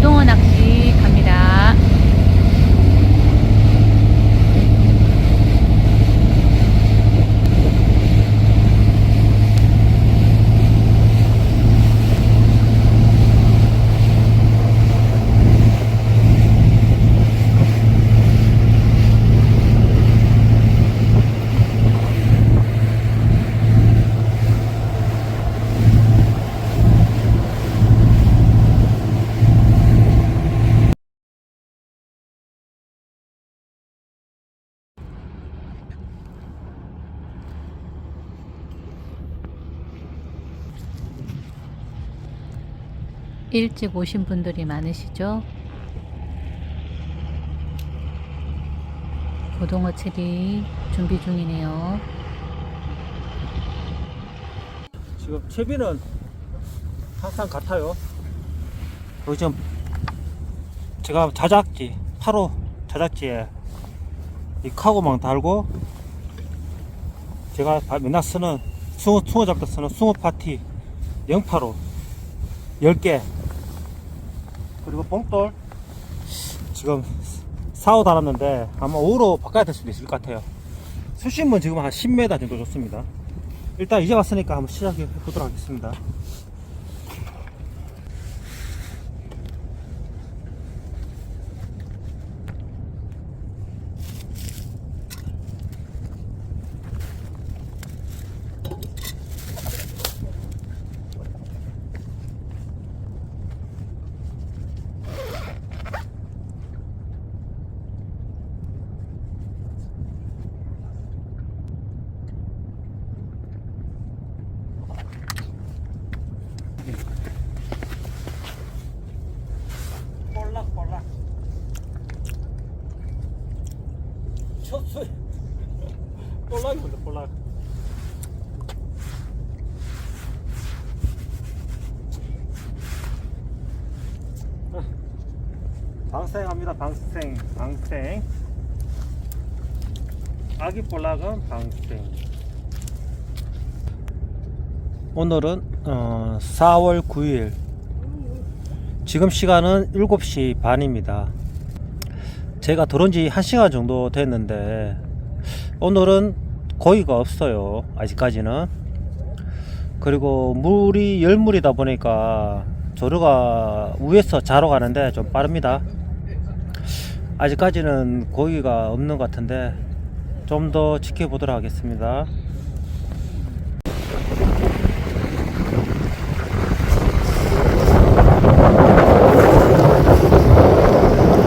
신항만 고동어 낚시 갑니다. 일찍 오신 분들이 많으시죠? 고동어 채비 준비 중이네요. 지금 채비는 항상 같아요. 여기 지금 제가 자작지 8호 자작지에 이 카고망 달고 제가 바- 맨날 쓰는 숭어 숭어 잡다 쓰는 숭어 파티 08호 10개 그리고 봉돌 지금 4호 달았는데 아마 5로 바꿔야 될 수도 있을 것 같아요. 수심은 지금 한 10m 정도 좋습니다. 일단 이제 왔으니까 한번 시작해 보도록 하겠습니다. 방생합니다 방생 방생 아기 볼락은 방생 오늘은 어, 4월 9일 지금 시간은 7시 반입니다. 제가 들어온 지 1시간 정도 됐는데 오늘은 고기가 없어요. 아직까지는. 그리고 물이 열물이다 보니까 조류가 위에서 자러 가는데 좀 빠릅니다. 아직까지는 고기가 없는 것 같은데 좀 더 지켜보도록 하겠습니다.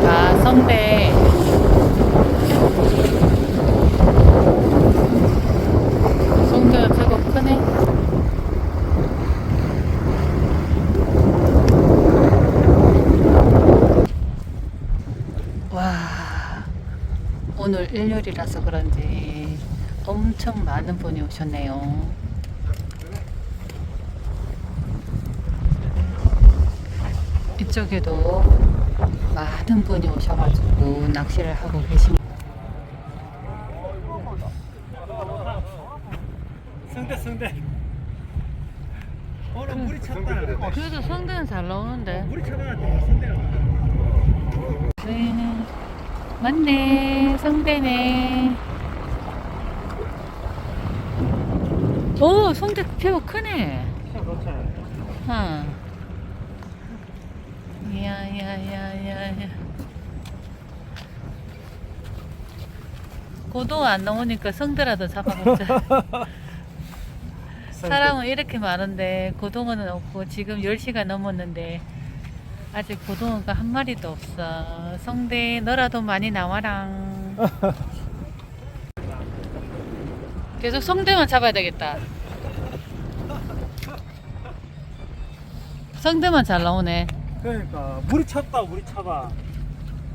아, 성대. 성대가 제법 크네. 와, 오늘 일요일이라서 그런지 엄청 많은 분이 오셨네요. 이쪽에도 많은 분이 오셔가지고 낚시를 하고 계십니다. 성대 성대 오늘 물이 찼다 그래도 성대는 잘 나오는데. 물이 차가지고 성대가 네. 맞네. 성대네. 오, 성대 제법 크네. 어. 야야야야야. 고도 안 나오니까 성대라도 잡아먹자. 사람은 이렇게 많은데 고동어는 없고 지금 10시가 넘었는데 아직 고동어가 한 마리도 없어. 성대 너라도 많이 나와랑. 계속 성대만 잡아야 되겠다. 성대만 잘 나오네. 그러니까 물이 찼다 물이 차가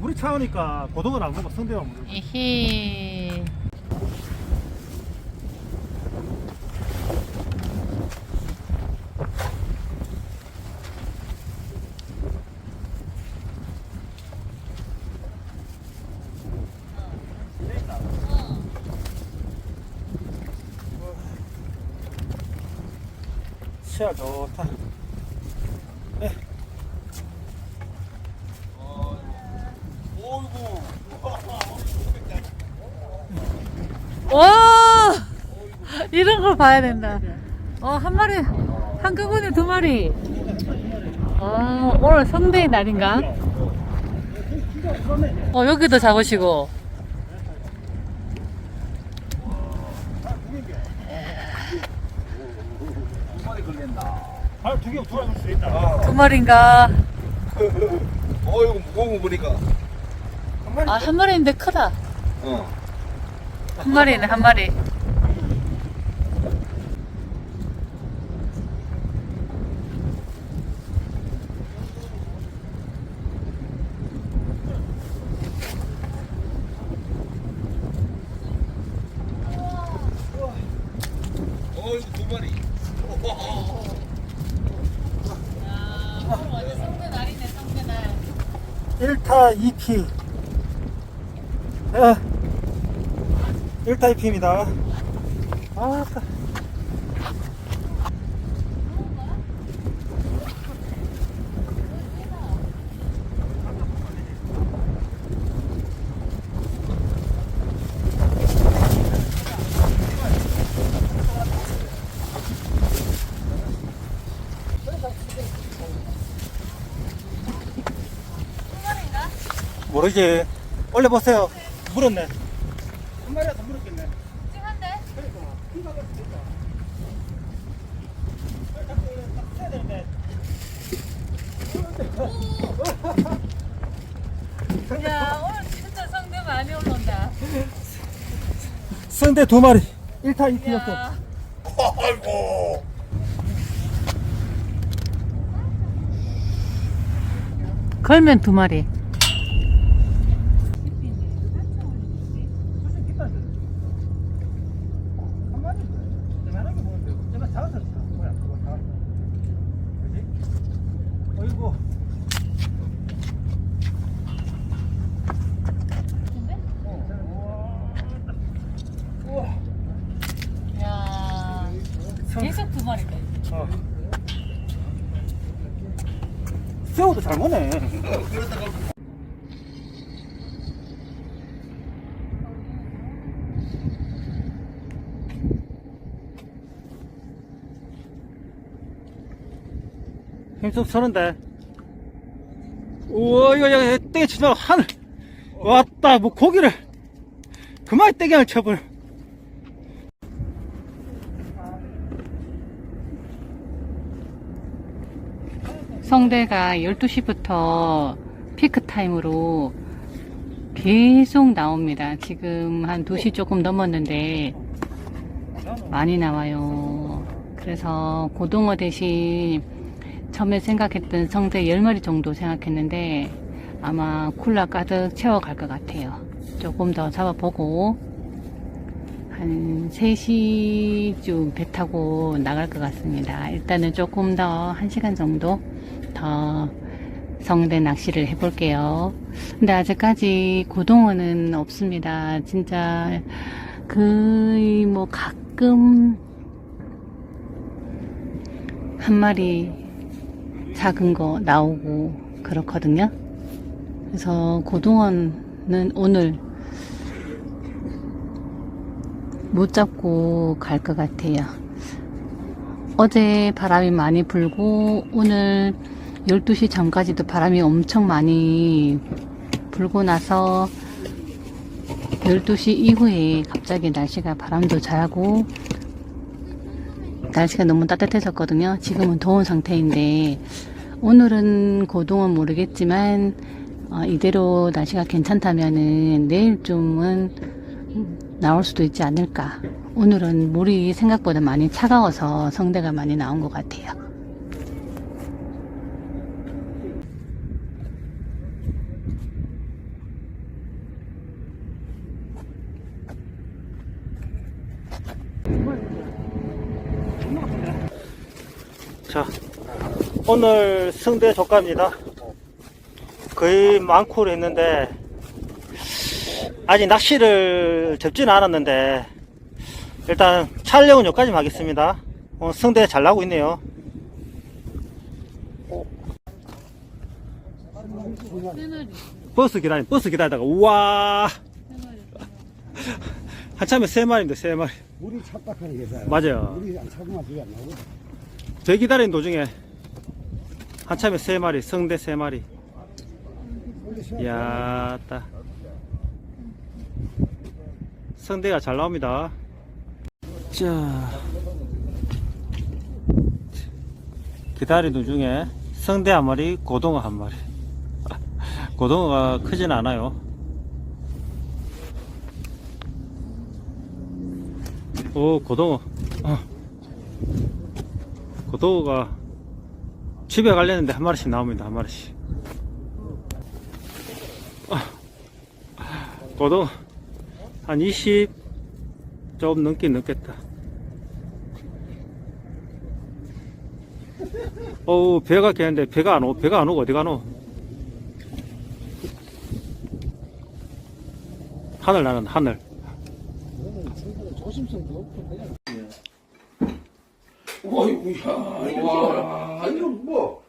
물이 차오니까 고동은 안 먹고 성대만 거야. 이히. 시야 좋다. 와 이런 걸 봐야 된다. 어한 마리 한꺼번에 두 마리. 어 오늘 성대의 날인가? 어 여기도 잡으시고. 두 마리 걸린다. 아, 두 개, 두 마리 볼수 있다. 두 마리인가? 어이구, 무거운 거 보니까. 아한 마리인데 크다. 어. 한 마리네 한 마리. 어이구, 두 마리. 성대 날이네 성대 날. 1타 2피. 예. 1타 2피입니다. 아, 모르지. 올려보세요. 물었네. 한 마리라도 물었겠네. 찡한데? 그러니까. 키가 그렇다. 자꾸 딱 쳐야 되는데. 야 오늘 진짜 성대 많이 올라온다. 승대 두 마리. 1타 2피였어. 야. 아이고. 걸면 두 마리. 한 마리. 대단하게 보는데. 제가 작아서 뭐야? 그거 작았어. 그지? 어이구. 우와. 야 계속 두 마리다. 어. 새우도 잘 먹네. 힘좀 서는데. 우와, 이거, 이거, 떼기 치다 하늘. 왔다, 뭐, 고기를. 그만 떼기를 쳐버려. 성대가 12시부터 피크 타임으로 계속 나옵니다. 지금 한 2시 조금 넘었는데 많이 나와요. 그래서 고등어 대신 처음에 생각했던 성대 10마리 정도 생각했는데 아마 쿨라 가득 채워갈 것 같아요. 조금 더 잡아보고 한 3시쯤 배 타고 나갈 것 같습니다. 일단은 조금 더 1시간 정도 더 성대 낚시를 해볼게요. 근데 아직까지 고동어는 없습니다. 진짜 거의 뭐 가끔 한 마리 작은 거 나오고 그렇거든요. 그래서 고동어는 오늘 못 잡고 갈 것 같아요. 어제 바람이 많이 불고 오늘 12시 전까지도 바람이 엄청 많이 불고 나서 12시 이후에 갑자기 날씨가 바람도 잘하고 날씨가 너무 따뜻해졌거든요. 지금은 더운 상태인데 오늘은 고동은 모르겠지만 어, 이대로 날씨가 괜찮다면은 내일쯤은 나올 수도 있지 않을까. 오늘은 물이 생각보다 많이 차가워서 성대가 많이 나온 것 같아요. 오늘 승대 조가입니다. 거의 만쿨 했는데 아직 낚시를 접지는 않았는데 일단 촬영은 여기까지 하겠습니다. 오늘 승대 잘 나고 있네요. 버스 기다리 버스 기다리다가 우와 한참에 세 마리인데 세 마리. 물이 착박하게 계산. 맞아요. 물이 안 차고 마지 않나고. 제 기다리는 도중에 한참에 세 마리 성대 세 마리. 근데 시간 이야 따. 성대가 잘 나옵니다. 자. 기다리는 도중에 성대 한 마리 고등어 한 마리. 고등어가 크진 않아요. 오 고등어. 어. 고등어가 집에 가려는데 한 마리씩 나옵니다 한 마리씩. 고등어 한20 좀 넘긴 넘겠다. 어우 배가 개는데 배가 안 오, 배가 안 오고 어디 가노? 하늘 나는 하늘. 그냥 어이구야. 와, 이거 뭐.